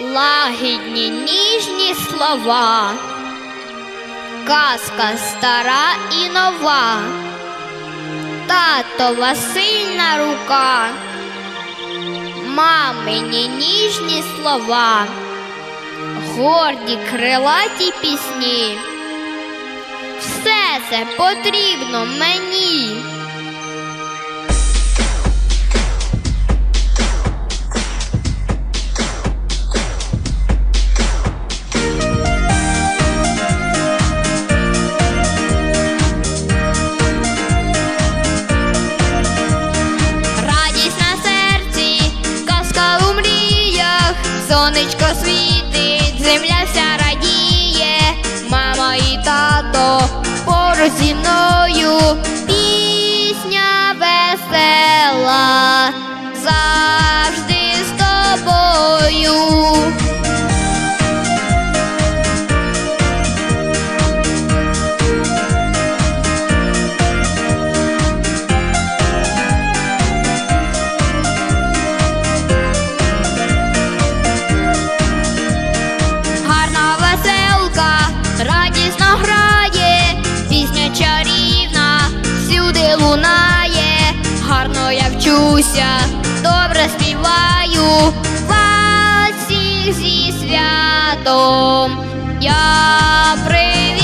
лагідні ніжні слова, казка стара і нова, татова сильна рука, мамині ніжні слова, горді крилаті пісні. Все це потрібно мені. Сонечко світить, земля вся радіє, мама і тато поруч зі мною, пісня весела, завжди з тобою. Лунає, гарно я вчуся, добре співаю, вас всіх зі святом я привітаю.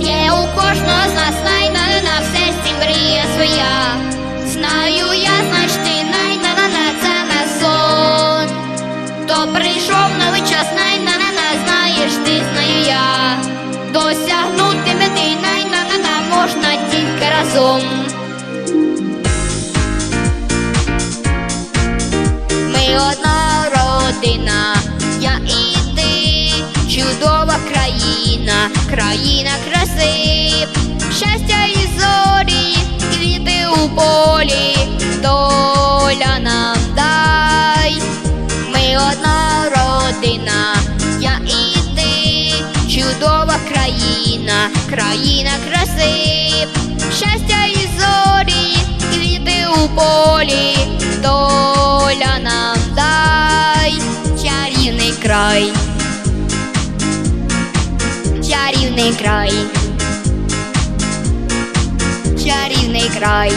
Є у кожного з нас найна на все сім мрія своя. Знаю я, знаєш ти найна на на це не сон. То прийшов новий час, найна на на знаєш ти, знаю я. Досягнути разом. Ми одна родина, я і ти, чудова країна, країна краси, щастя і зорі, квіти у полі, доля нам дай. Ми одна родина, я і ти, чудова країна, країна краси, край, чарівний край.